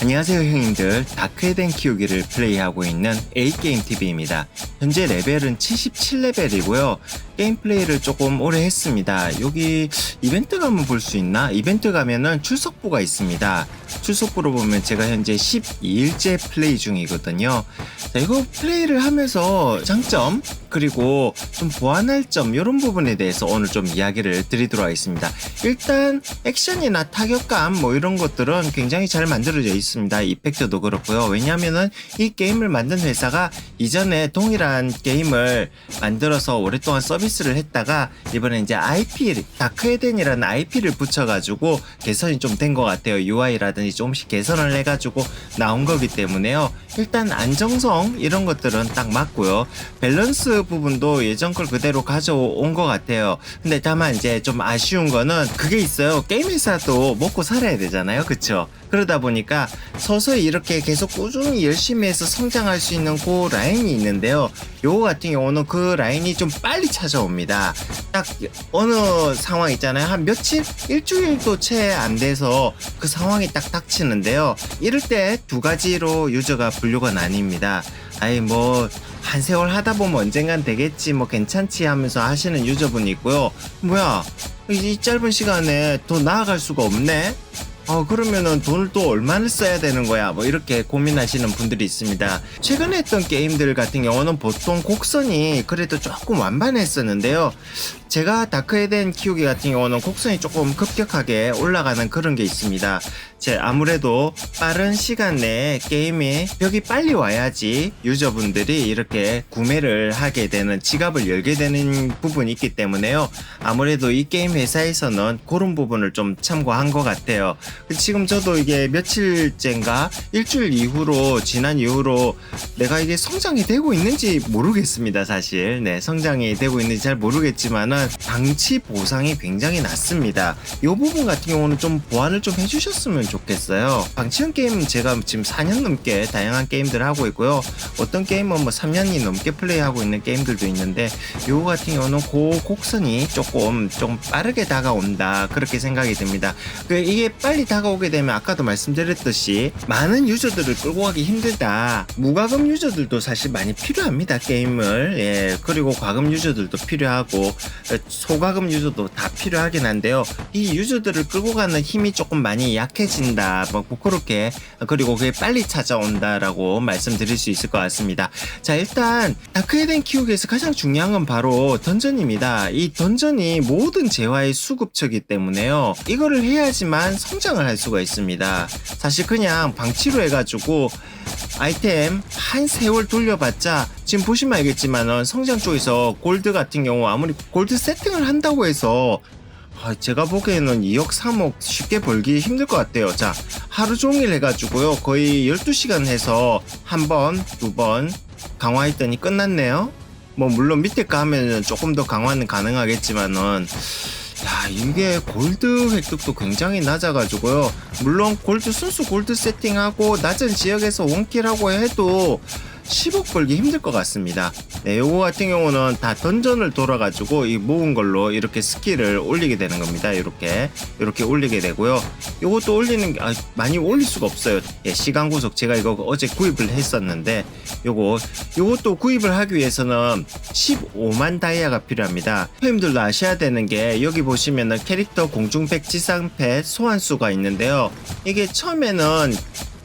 안녕하세요 형님들. 다크에덴 키우기를 플레이하고 있는 A게임TV입니다. 현재 레벨은 77레벨이고요 게임 플레이를 조금 오래 했습니다 여기 이벤트 가면 볼 수 있나? 이벤트 가면은 출석부가 있습니다 출석부로 보면 제가 현재 12일째 플레이 중이거든요 자, 이거 플레이를 하면서 장점 그리고 좀 보완할 점 이런 부분에 대해서 오늘 좀 이야기를 드리도록 하겠습니다 일단 액션이나 타격감 뭐 이런 것들은 굉장히 잘 만들어져 있습니다. 이펙트도 그렇고요. 왜냐하면은 이 게임을 만든 회사가 이전에 동일한 게임을 만들어서 오랫동안 서비스 를 했다가 이번에 이제 IP 다크에덴이라는 IP를 붙여가지고 개선이 좀 된 것 같아요. UI라든지 조금씩 개선을 해가지고 나온 거기 때문에요. 일단 안정성 이런 것들은 딱 맞고요. 밸런스 부분도 예전 걸 그대로 가져온 것 같아요. 근데 다만 이제 좀 아쉬운 거는 그게 있어요. 게임 회사도 먹고 살아야 되잖아요. 그쵸? 그러다 보니까 서서히 이렇게 계속 꾸준히 열심히 해서 성장할 수 있는 그 라인이 있는데요. 요거 같은 경우는 그 라인이 좀 빨리 찾아옵니다. 딱 어느 상황 있잖아요. 한 며칠, 일주일도 채 안 돼서 그 상황이 딱 닥치는데요. 이럴 때 두 가지로 유저가 분류가 나뉩니다. 아이 뭐 한 세월 하다 보면 언젠간 되겠지 뭐 괜찮지 하면서 하시는 유저분이 있고요. 뭐야 이 짧은 시간에 더 나아갈 수가 없네. 어, 그러면은 돈을 또 얼마나 써야 되는 거야? 뭐 이렇게 고민하시는 분들이 있습니다. 최근에 했던 게임들 같은 경우는 보통 곡선이 그래도 조금 완만했었는데요. 제가 다크에덴 키우기 같은 경우는 곡선이 조금 급격하게 올라가는 그런 게 있습니다. 제 아무래도 빠른 시간 내에 게임에 벽이 빨리 와야지 유저분들이 이렇게 구매를 하게 되는 지갑을 열게 되는 부분이 있기 때문에요. 아무래도 이 게임 회사에서는 그런 부분을 좀 참고한 것 같아요. 지금 저도 이게 며칠째인가 일주일 이후로 지난 이후로 내가 이게 성장이 되고 있는지 모르겠습니다. 사실 네 성장이 되고 있는지 잘 모르겠지만은 방치 보상이 굉장히 낮습니다. 이 부분 같은 경우는 좀 보완을 좀 해주셨으면 좋겠어요. 방치형 게임 제가 지금 4년 넘게 다양한 게임들 하고 있고요. 어떤 게임은 뭐 3년이 넘게 플레이하고 있는 게임들도 있는데 요거 같은 경우는 그 곡선이 조금 좀 빠르게 다가온다 그렇게 생각이 듭니다. 그 이게 빨리 다가오게 되면 아까도 말씀드렸듯이 많은 유저들을 끌고 가기 힘들다. 무과금 유저들도 사실 많이 필요합니다 게임을 예 그리고 과금 유저들도 필요하고 소과금 유저도 다 필요하긴 한데요. 이 유저들을 끌고 가는 힘이 조금 많이 약해진다. 뭐 그렇게 그리고 그게 빨리 찾아온다라고 말씀드릴 수 있을 것 같습니다. 자 일단 다크에덴 키우기에서 가장 중요한 건 바로 던전입니다. 이 던전이 모든 재화의 수급처기 때문에요. 이거를 해야지만 성장을 할 수가 있습니다. 사실 그냥 방치로 해가지고 아이템 한 세월 돌려봤자 지금 보시면 알겠지만은 성장 쪽에서 골드 같은 경우 아무리 골드 세팅을 한다고 해서 아, 제가 보기에는 2억 3억 쉽게 벌기 힘들 것 같아요. 자, 하루 종일 해가지고요. 거의 12시간 해서 한 번, 두 번 강화했더니 끝났네요. 뭐, 물론 밑에 거 하면은 조금 더 강화는 가능하겠지만은, 야, 이게 골드 획득도 굉장히 낮아가지고요. 물론 골드 순수 골드 세팅하고 낮은 지역에서 원킬하고 해도 10억 벌기 힘들 것 같습니다. 네, 요거 같은 경우는 다 던전을 돌아가지고 이 모은 걸로 이렇게 스킬을 올리게 되는 겁니다. 이렇게 이렇게 올리게 되고요. 요것도 올리는 게 아, 많이 올릴 수가 없어요. 예, 시간 구속 제가 이거 어제 구입을 했었는데 요거 요것도 구입을 하기 위해서는 15만 다이아가 필요합니다. 형님들도 아셔야 되는 게 여기 보시면은 캐릭터 공중팩 지상팩 소환수가 있는데요. 이게 처음에는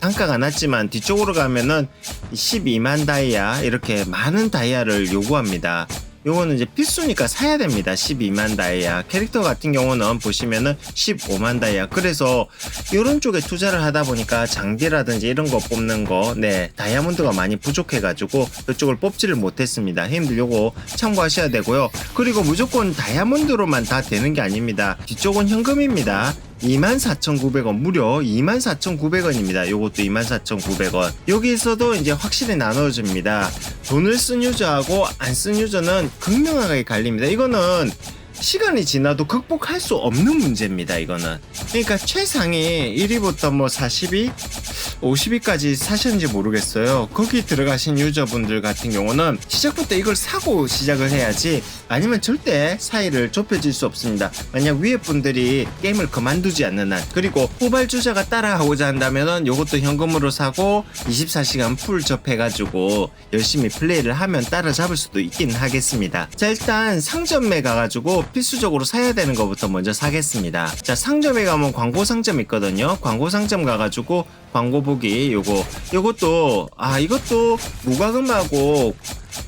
단가가 낮지만 뒤쪽으로 가면은 12만 다이아 이렇게 많은 다이아를 요구합니다. 요거는 이제 필수니까 사야 됩니다. 12만 다이아. 캐릭터 같은 경우는 보시면은 15만 다이아. 그래서 이런 쪽에 투자를 하다 보니까 장비라든지 이런 거 뽑는 거, 네, 다이아몬드가 많이 부족해가지고 이쪽을 뽑지를 못했습니다. 힘들 요거 참고하셔야 되고요. 그리고 무조건 다이아몬드로만 다 되는 게 아닙니다. 뒤쪽은 현금입니다. 24,900원 무려 24,900원입니다. 요것도 24,900원. 여기에서도 이제 확실히 나눠집니다. 돈을 쓴 유저하고 안 쓴 유저는 극명하게 갈립니다. 이거는 시간이 지나도 극복할 수 없는 문제입니다. 이거는. 그러니까 최상위 1위부터 뭐 40위 50위까지 사셨는지 모르겠어요. 거기 들어가신 유저분들 같은 경우는 시작부터 이걸 사고 시작을 해야지 아니면 절대 사이를 좁혀질 수 없습니다. 만약 위에 분들이 게임을 그만두지 않는 한 그리고 후발주자가 따라가고자 한다면은 이것도 현금으로 사고 24시간 풀 접해가지고 열심히 플레이를 하면 따라잡을 수도 있긴 하겠습니다. 자 일단 상점에 가가지고 필수적으로 사야 되는 것부터 먼저 사겠습니다. 자 상점에 가면 광고 상점 있거든요. 광고 상점 가가지고 광고 보기 요거 요것도 아 이것도 무과금하고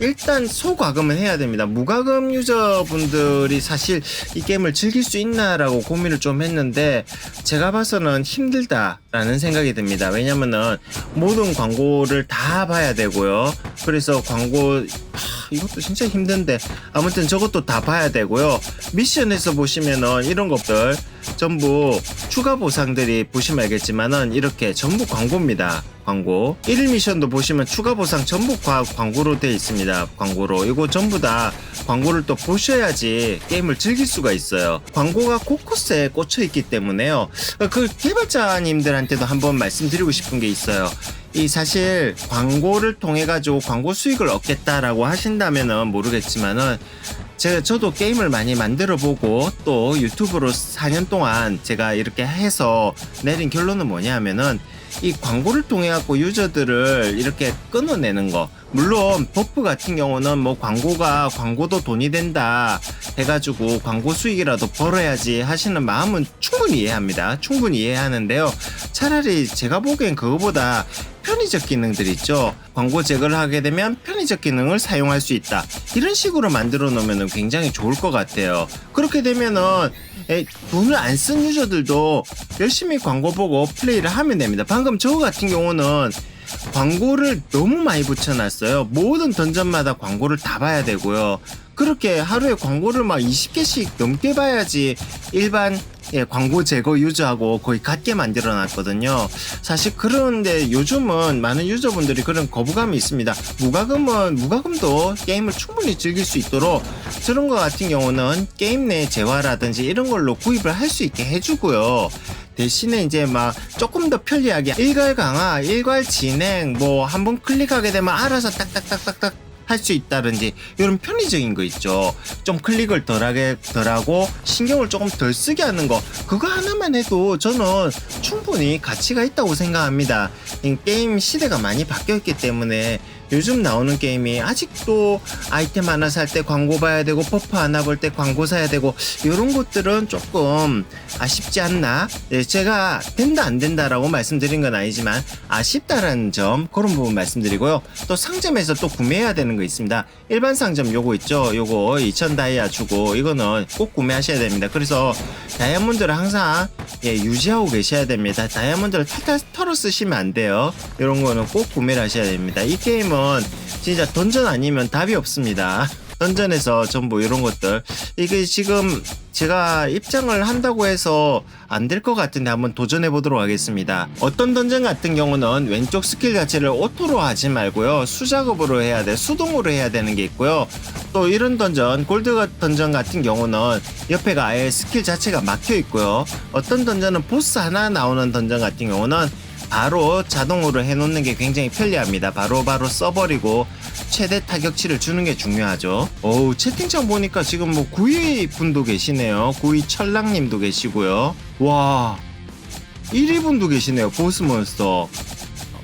일단 소과금은 해야 됩니다. 무과금 유저분들이 사실 이 게임을 즐길 수 있나라고 고민을 좀 했는데 제가 봐서는 힘들다라는 생각이 듭니다. 왜냐면은 모든 광고를 다 봐야 되고요. 그래서 광고 하, 이것도 진짜 힘든데 아무튼 저것도 다 봐야 되고요. 미션에서 보시면은 이런 것들 전부 추가 보상들이 보시면 알겠지만은 이렇게 전부 광고입니다. 광고 1일 미션도 보시면 추가 보상 전부 과- 광고로 되어 있습니다. 광고로 이거 전부 다 광고를 또 보셔야지 게임을 즐길 수가 있어요. 광고가 곳곳에 꽂혀 있기 때문에요. 그 개발자님들한테도 한번 말씀드리고 싶은 게 있어요. 이 사실 광고를 통해 가지고 광고 수익을 얻겠다라고 하신다면은 모르겠지만은 제가 저도 게임을 많이 만들어 보고 또 유튜브로 4년 동안 제가 이렇게 해서 내린 결론은 뭐냐면은 이 광고를 통해 갖고 유저들을 이렇게 끊어내는 거. 물론 버프 같은 경우는 뭐 광고가 광고도 돈이 된다 해가지고 광고 수익이라도 벌어야지 하시는 마음은 충분히 이해합니다 충분히 이해하는데요 차라리 제가 보기엔 그거보다 편의적 기능들 있죠. 광고 제거를 하게 되면 편의적 기능을 사용할 수 있다. 이런 식으로 만들어 놓으면 굉장히 좋을 것 같아요. 그렇게 되면은 에, 돈을 안 쓴 유저들도 열심히 광고 보고 플레이를 하면 됩니다. 방금 저 같은 경우는 광고를 너무 많이 붙여놨어요. 모든 던전마다 광고를 다 봐야 되고요. 그렇게 하루에 광고를 막 20개씩 넘게 봐야지 일반 예, 광고 제거 유저하고 거의 같게 만들어 놨거든요. 사실 그런데 요즘은 많은 유저분들이 그런 거부감이 있습니다. 무과금은, 무과금도 게임을 충분히 즐길 수 있도록 저런 거 같은 경우는 게임 내 재화라든지 이런 걸로 구입을 할 수 있게 해주고요. 대신에 이제 막 조금 더 편리하게 일괄 강화, 일괄 진행, 뭐 한번 클릭하게 되면 알아서 딱딱딱딱딱 할 수 있다든지 이런 편리적인 거 있죠. 좀 클릭을 덜하게 덜하고 신경을 조금 덜 쓰게 하는 거 그거 하나만 해도 저는 충분히 가치가 있다고 생각합니다. 이 게임 시대가 많이 바뀌었기 때문에 요즘 나오는 게임이 아직도 아이템 하나 살 때 광고 봐야 되고 퍼프 하나 볼 때 광고 사야 되고 이런 것들은 조금 아쉽지 않나? 네, 제가 된다 안 된다라고 말씀드린 건 아니지만 아쉽다라는 점 그런 부분 말씀드리고요. 또 상점에서 또 구매해야 되는 거 있습니다. 일반 상점 요거 있죠? 요거 2000 다이아 주고 이거는 꼭 구매하셔야 됩니다. 그래서 다이아몬드를 항상 예, 유지하고 계셔야 됩니다. 다이아몬드를 탈탈 털어 쓰시면 안 돼요. 이런 거는 꼭 구매를 하셔야 됩니다. 이 게임은 진짜 던전 아니면 답이 없습니다. 던전에서 전부 이런 것들 이게 지금 제가 입장을 한다고 해서 안 될 것 같은데 한번 도전해 보도록 하겠습니다. 어떤 던전 같은 경우는 왼쪽 스킬 자체를 오토로 하지 말고요. 수작업으로 해야 돼. 수동으로 해야 되는 게 있고요. 또 이런 던전, 골드 던전 같은 경우는 옆에가 아예 스킬 자체가 막혀 있고요. 어떤 던전은 보스 하나 나오는 던전 같은 경우는 바로 자동으로 해놓는 게 굉장히 편리합니다. 바로바로 바로 써버리고 최대 타격치를 주는 게 중요하죠. 어우 채팅창 보니까 지금 뭐 구이 분도 계시네요. 구이 철랑님도 계시고요. 와 1위 분도 계시네요. 보스몬스터.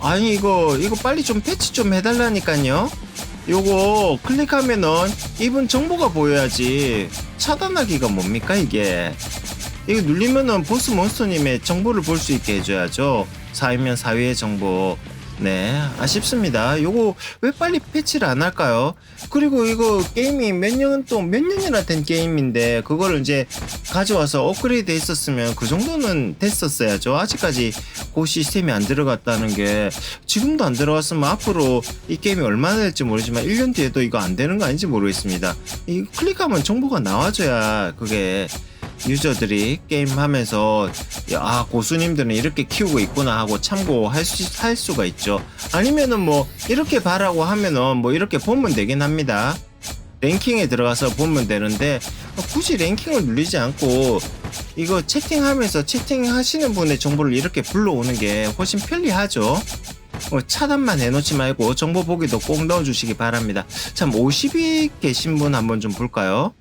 아니 이거 이거 빨리 좀 패치 좀 해달라니까요. 요거 클릭하면은 이분 정보가 보여야지 차단하기가 뭡니까 이게 이거 눌리면은 보스 몬스터님의 정보를 볼 수 있게 해줘야죠 4위면 4위의 정보. 네 아쉽습니다. 요거 왜 빨리 패치를 안 할까요? 그리고 이거 게임이 몇년 동안 몇 년이나 된 게임인데 그거를 이제 가져와서 업그레이드 했었으면 그 정도는 됐었어야죠. 아직까지 그 시스템이 안 들어갔다는 게 지금도 안 들어갔으면 앞으로 이 게임이 얼마나 될지 모르지만 1년 뒤에도 이거 안 되는 거 아닌지 모르겠습니다. 이 클릭하면 정보가 나와줘야 그게 유저들이 게임하면서 야, 아 고수님들은 이렇게 키우고 있구나 하고 참고할 수, 할 수가 있죠. 아니면은 뭐 이렇게 봐라고 하면은 뭐 이렇게 보면 되긴 합니다. 랭킹에 들어가서 보면 되는데 굳이 랭킹을 누르지 않고 이거 채팅하면서 채팅하시는 분의 정보를 이렇게 불러오는 게 훨씬 편리하죠. 어, 차단만 해놓지 말고 정보 보기도 꼭 넣어주시기 바랍니다. 참 50이 계신 분 한번 좀 볼까요?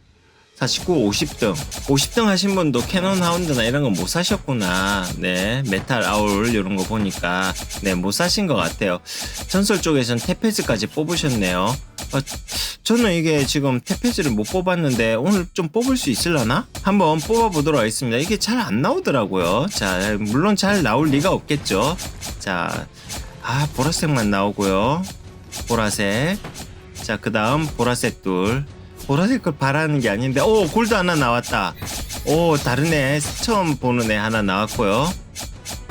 49, 50등. 50등 하신 분도 캐논 하운드나 이런 거 못 사셨구나. 네, 메탈 아울 이런 거 보니까 네, 못 사신 것 같아요. 전설 쪽에선 테페즈까지 뽑으셨네요. 어, 저는 이게 지금 테페즈를 못 뽑았는데 오늘 좀 뽑을 수 있을라나? 한번 뽑아보도록 하겠습니다. 이게 잘 안 나오더라고요. 자, 물론 잘 나올 리가 없겠죠. 자, 아, 보라색만 나오고요. 보라색. 자, 그 다음 보라색 둘. 보라색 걸 바라는 게 아닌데, 오, 골드 하나 나왔다. 오, 다른 애, 처음 보는 애 하나 나왔고요.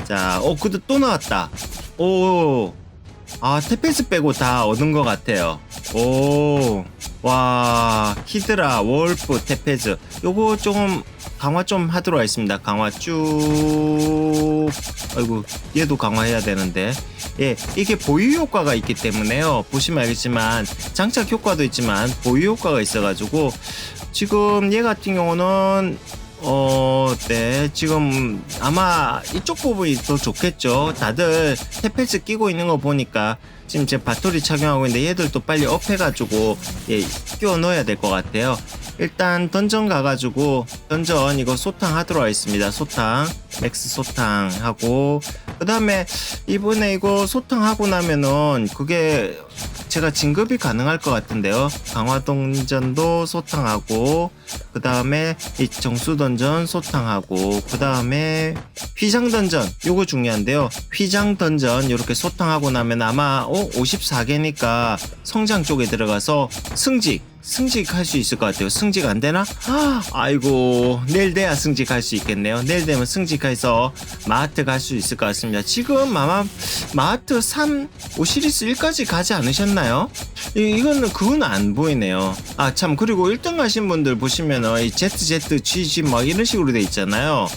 자, 오, 그도 또 나왔다. 오, 아, 테페스 빼고 다 얻은 것 같아요. 오, 와, 히드라, 월프, 테페즈. 요거 조금 강화 좀 하도록 하겠습니다. 강화 쭉. 아이고, 얘도 강화해야 되는데. 예, 이게 보유 효과가 있기 때문에요. 보시면 알겠지만, 장착 효과도 있지만, 보유 효과가 있어가지고, 지금 얘 같은 경우는, 어, 네, 지금 아마 이쪽 부분이 더 좋겠죠. 다들 테페스 끼고 있는 거 보니까 지금 제 바토리 착용하고 있는데 얘들도 빨리 업해가지고 예, 끼워 넣어야 될 것 같아요. 일단 던전 가가지고 던전 이거 소탕 하도록 하겠습니다. 소탕, 맥스 소탕 하고 그 다음에 이번에 이거 소탕 하고 나면은 그게 제가 진급이 가능할 것 같은데요. 강화 동전도 소탕하고 그 다음에 이 정수 던전 소탕하고 그 다음에 휘장 던전 요거 중요한데요. 휘장 던전 이렇게 소탕하고 나면 아마 어 54개니까 성장 쪽에 들어가서 승직 승직할 수 있을 것 같아요. 승직 안 되나? 아, 아이고 내일 돼야 승직할 수 있겠네요. 내일 되면 승직해서 마하트 갈 수 있을 것 같습니다. 지금 아마 마하트 3 오시리스 1까지 가지 않으셨나 요? 이, 이거는 그건 안 보이네요. 아 참 그리고 1등 가신 분들 보시면은 이 ZZ GG 막 이런 식으로 돼 있잖아요.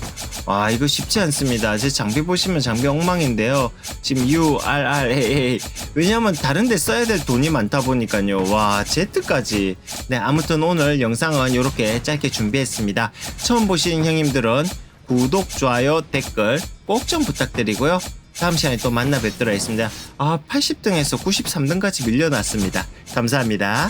와 이거 쉽지 않습니다. 제 장비 보시면 장비 엉망인데요. 지금 U R R A A 왜냐하면 다른데 써야 될 돈이 많다 보니까요. 와 Z까지. 네 아무튼 오늘 영상은 이렇게 짧게 준비했습니다. 처음 보신 형님들은 구독, 좋아요, 댓글 꼭 좀 부탁드리고요. 다음 시간에 또 만나 뵙도록 하겠습니다. 아 80등에서 93등까지 밀려났습니다. 감사합니다.